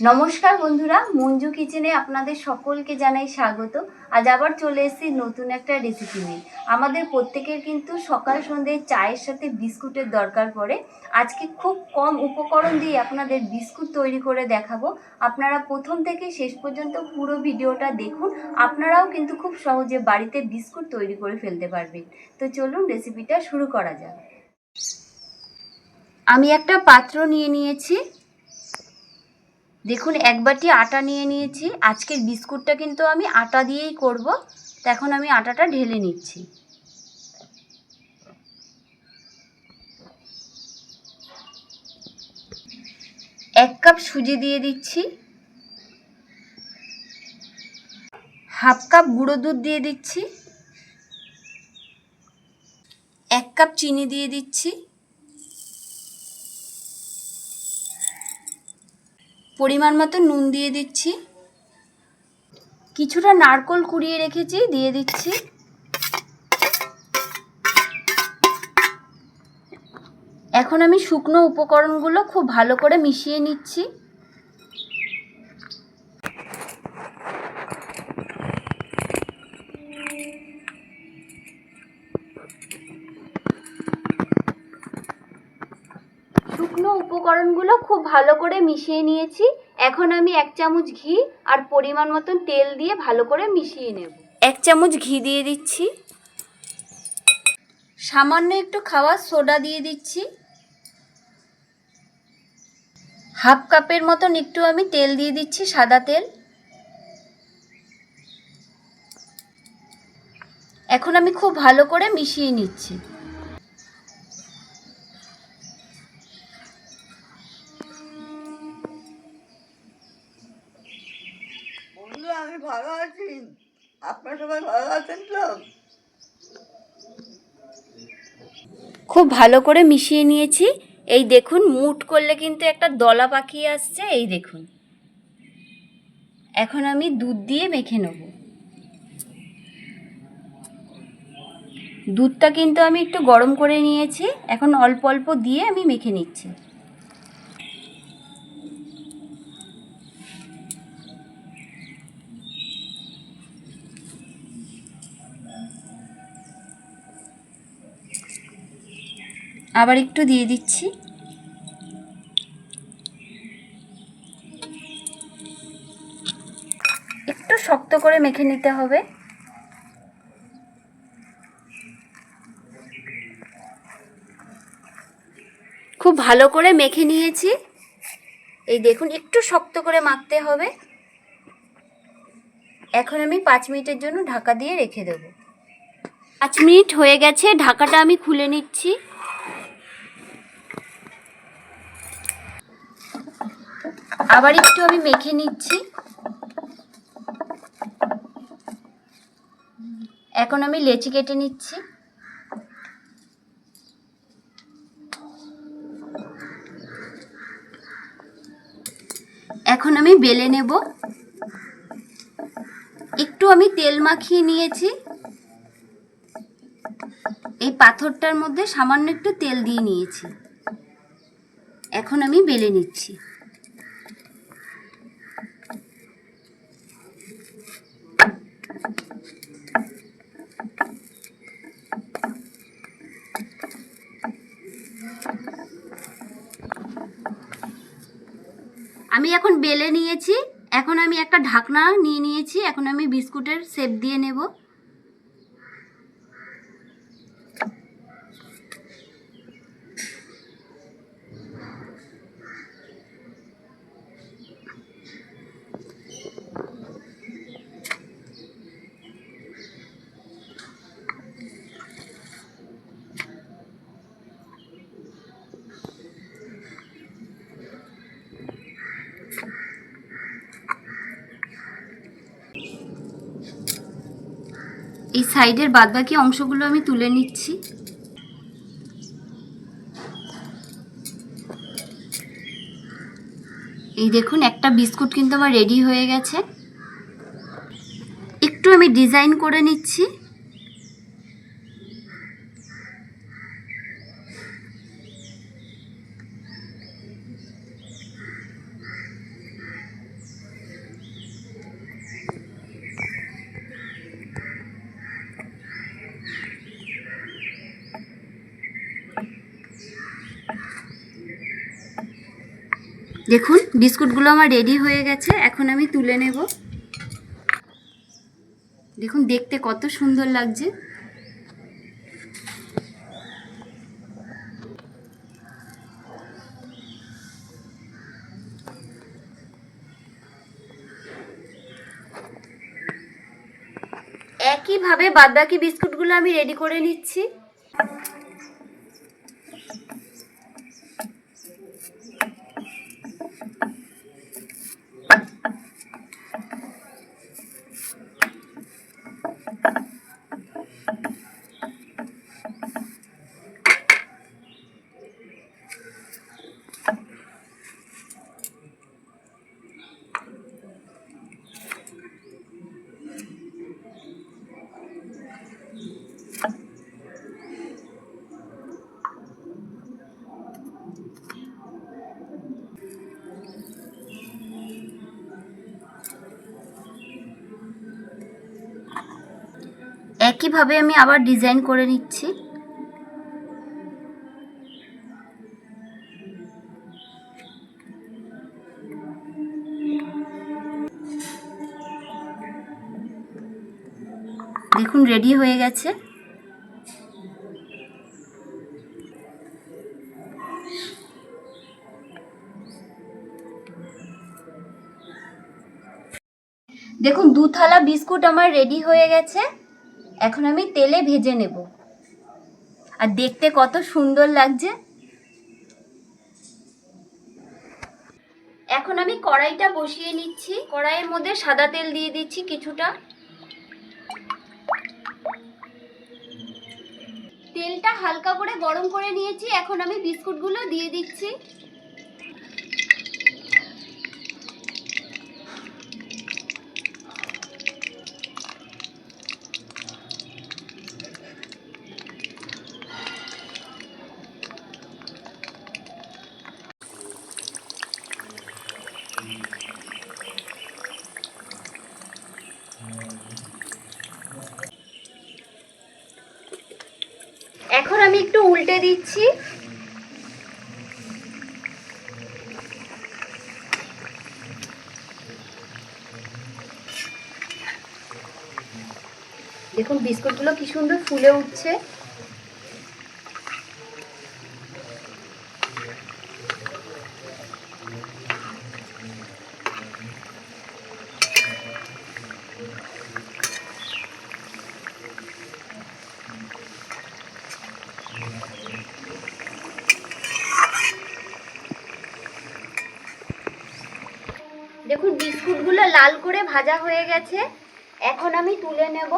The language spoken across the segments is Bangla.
নমস্কার বন্ধুরা, মঞ্জু কিচেনে আপনাদের সকলকে জানাই স্বাগত। আজ আবার চলে এসেছি নতুন একটা রেসিপি নিয়ে। আমাদের প্রত্যেকের কিন্তু সকাল সন্ধ্যে চায়ের সাথে বিস্কুটের দরকার পড়ে। আজকে খুব কম উপকরণ দিয়ে আপনাদের বিস্কুট তৈরি করে দেখাবো। আপনারা প্রথম থেকে শেষ পর্যন্ত পুরো ভিডিওটা দেখুন। আপনারাও কিন্তু খুব সহজে বাড়িতে বিস্কুট তৈরি করে ফেলতে পারবেন। তো চলুন রেসিপিটা শুরু করা যাক। আমি একটা পাত্র নিয়ে নিয়েছি। দেখুন, এক বাটি আটা নিয়ে নিয়েছি। আজকের বিস্কুটটা কিন্তু আমি আটা দিয়েই করব। তো এখন আমি আটাটা ঢেলে নিচ্ছি। এক কাপ সুজি দিয়ে দিচ্ছি। হাফ কাপ গুঁড়ো দুধ দিয়ে দিচ্ছি। এক কাপ চিনি দিয়ে দিচ্ছি। পরিমাণ মতো নুন দিয়ে দিচ্ছি। কিছুটা নারকল কুড়িয়ে রেখেছি, দিয়ে দিচ্ছি। এখন আমি শুকনো উপকরণগুলো খুব ভালো করে মিশিয়ে নিচ্ছি। শুকনো উপকরণগুলো খুব ভালো করে মিশিয়ে নিয়েছি। এখন আমি এক চামচ ঘি আর পরিমাণ মতন তেল দিয়ে ভালো করে মিশিয়ে নেব। এক চামচ ঘি দিয়ে দিচ্ছি। সামান্য একটু খাওয়ার সোডা দিয়ে দিচ্ছি। হাফ কাপের মতন একটু আমি তেল দিয়ে দিচ্ছি সাদা তেল। এখন আমি খুব ভালো করে মিশিয়ে নিচ্ছি। ভালো করে মিশিয়ে নিয়েছি। এই দেখুন, মুট করলে কিন্তু একটা দলা পাখি আসছে, এই দেখুন। এখন আমি দুধ দিয়ে মেখে নেব। দুধটা কিন্তু আমি একটু গরম করে নিয়েছি, এখন অল্প অল্প দিয়ে আমি মেখে নিচ্ছি। আবার একটু দিয়ে দিচ্ছি। একটু শক্ত করে মেখে নিতে হবে। খুব ভালো করে মেখে নিয়েছি। এই দেখুন, একটু শক্ত করে মাখতে হবে। এখন আমি পাঁচ মিনিটের জন্য ঢাকা দিয়ে রেখে দেব। পাঁচ মিনিট হয়ে গেছে, ঢাকাটা আমি খুলে নিচ্ছি। আবার একটু আমি মেখে নিচ্ছি। এখন আমি লেচি কেটে নিচ্ছি। এখন আমি বেলে নেব। একটু আমি তেল মাখিয়ে নিয়েছি। এই পাথরটার মধ্যে সামান্য একটু তেল দিয়ে নিয়েছি। এখন আমি বেলে নিচ্ছি আমি এখন বেলে নিয়েছি। এখন আমি একটা ঢাকনা নিয়ে নিয়েছি। এখন আমি বিস্কুটের শেপ দিয়ে নেব। সাইডের বাদবাকি অংশগুলো আমি তুলে নিচ্ছি। এই দেখুন, একটা বিস্কুট কিন্তু আমার রেডি হয়ে গেছে। একটু আমি ডিজাইন করে নিচ্ছি। দেখুন, বিস্কুটগুলো আমার রেডি হয়ে গেছে, এখন আমি তুলে নেব। দেখুন, দেখতে কত সুন্দর লাগছে। একইভাবে বাদবাকি বিস্কুটগুলো আমি রেডি করে নিচ্ছি। একইভাবে আমি আবার ডিজাইন করে নিচ্ছি। দেখুন রেডি হয়ে গেছে। দেখুন, দু থালা বিস্কুট আমার রেডি হয়ে গেছে। এখন আমি তেলে ভেজে নেব। আর দেখতে কত সুন্দর লাগছে। এখন আমি কড়াইটা বসিয়ে নিচ্ছি। কড়াইয়ের মধ্যে সাদা তেল দিয়ে দিচ্ছি কিছুটা। তেলটা হালকা করে গরম করে নিয়েছি। এখন আমি বিস্কুটগুলো দিয়ে দিচ্ছি এখন আমি একটু উল্টে দিচ্ছি। দেখুন বিস্কুটগুলো কি সুন্দর ফুলে উঠছে দেখুন বিস্কুটগুলো লাল করে ভাজা হয়ে গেছে। এখন আমি তুলে নেব।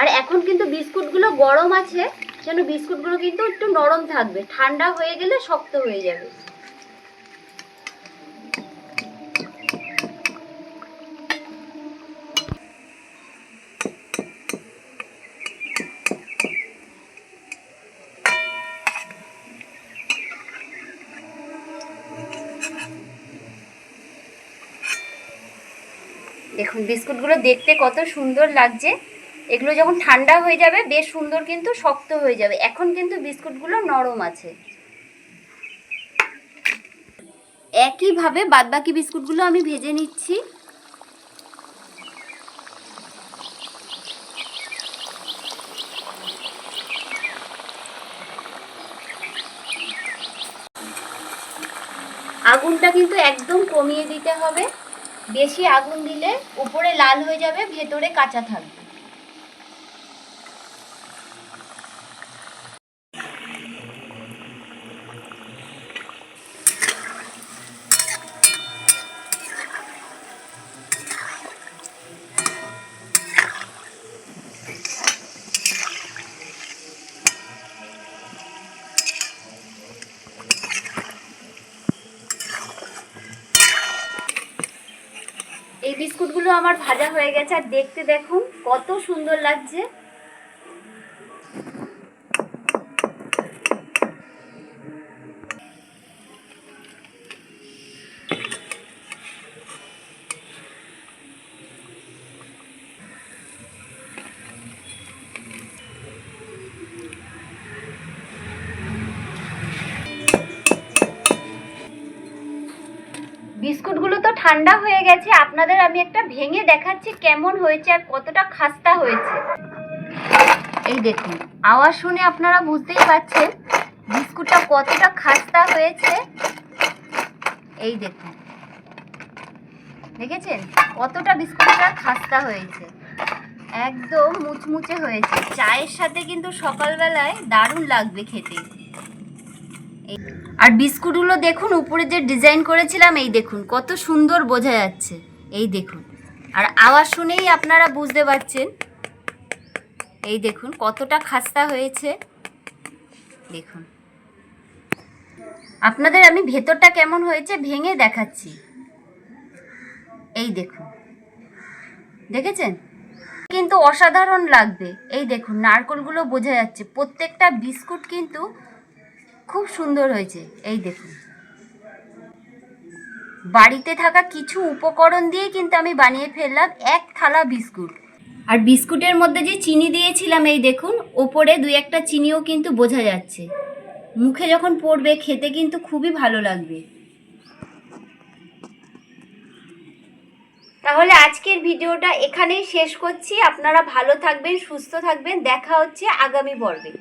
আর এখন কিন্তু বিস্কুটগুলো গরম আছে, যেন বিস্কুটগুলো কিন্তু একটু নরম থাকবে। ঠান্ডা হয়ে গেলে শক্ত হয়ে যাবে। দেখুন, বিস্কুটগুলো দেখতে কত সুন্দর লাগছে। এগুলো যখন ঠান্ডা হয়ে যাবে, বেশ সুন্দর কিন্তু শক্ত হয়ে যাবে। এখন কিন্তু বিস্কুটগুলো নরম আছে। একইভাবে বাদবাকি বিস্কুটগুলো আমি ভেজে নিচ্ছি। আগুনটা কিন্তু একদম কমিয়ে দিতে হবে। বেশি আগুন দিলে উপরে লাল হয়ে যাবে ভেতরে কাঁচা থাকবে এই বিস্কুটগুলো আমার ভাজা হয়ে গেছে। আর দেখতে দেখুন কত সুন্দর লাগছে। বিস্কুটগুলো তো ঠান্ডা হয়ে গেছে, আপনাদের আমি একটা ভেঙে দেখাচ্ছি কেমন হয়েছে আর কতটা খাস্তা হয়েছে। এই দেখুন, আওয়াজ শুনে আপনারা বুঝতেই পারছেন বিস্কুটটা কতটা খাস্তা হয়েছে। এই দেখুন, দেখেছেন? কতটা বিস্কুটটা খাস্তা হয়েছে। একদম মুচমুচে হয়েছে। চায়ের সাথে কিন্তু সকালবেলায় দারুণ লাগবে খেতে। আর বিস্কুটগুলো দেখুন, উপরে যে ডিজাইন করেছিলাম, এই দেখুন, কত সুন্দর বোঝা যাচ্ছে। এই দেখুন, আর আওয়াজ শুনেই আপনারা বুঝতে পারছেন। এই দেখুন, কতটা খাস্তা হয়েছে। দেখুন, আপনাদের আমি ভেতরটা কেমন হয়েছে ভেঙে দেখাচ্ছি। এই দেখুন, দেখেছেন? কিন্তু অসাধারণ লাগবে। এই দেখুন, নারকলগুলো বোঝা যাচ্ছে। প্রত্যেকটা বিস্কুট কিন্তু খুব সুন্দর হয়েছে, এই দেখুন। বাড়িতে থাকা কিছু উপকরণ দিয়ে কিন্তু আমি বানিয়ে ফেললাম এক থালা বিস্কুট। আর বিস্কুটের মধ্যে যে চিনি দিয়েছিলাম, এই দেখুন, ওপরে দুই একটা চিনিও কিন্তু বোঝা যাচ্ছে। মুখে যখন পড়বে, খেতে কিন্তু খুবই ভালো লাগবে। তাহলে আজকের ভিডিওটা এখানেই শেষ করছি। আপনারা ভালো থাকবেন, সুস্থ থাকবেন। দেখা হচ্ছে আগামী পর্বে।